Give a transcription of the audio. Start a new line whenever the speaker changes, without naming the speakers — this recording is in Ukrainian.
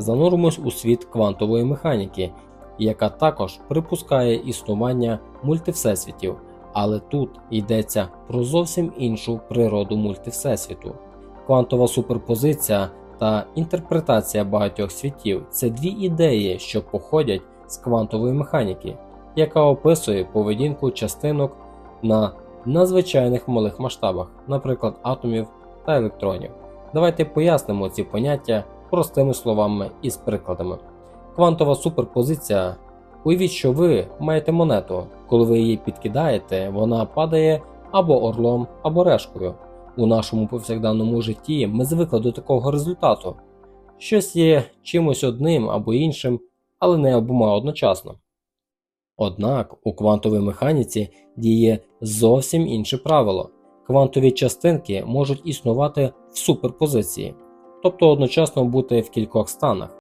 Зануримось у світ квантової механіки, яка також припускає існування мультивсесвітів, але тут йдеться про зовсім іншу природу мультивсесвіту. Квантова суперпозиція та інтерпретація багатьох світів це дві ідеї, що походять з квантової механіки, яка описує поведінку частинок на надзвичайних малих масштабах, наприклад, атомів та електронів. Давайте пояснимо ці поняття простими словами і з прикладами. Квантова суперпозиція. Уявіть, що ви маєте монету. Коли ви її підкидаєте, вона падає або орлом, або решкою. У нашому повсякденному житті ми звикли до такого результату. Щось є чимось одним або іншим, але не обома одночасно. Однак у квантовій механіці діє зовсім інше правило. Квантові частинки можуть існувати в суперпозиції, тобто одночасно бути в кількох станах.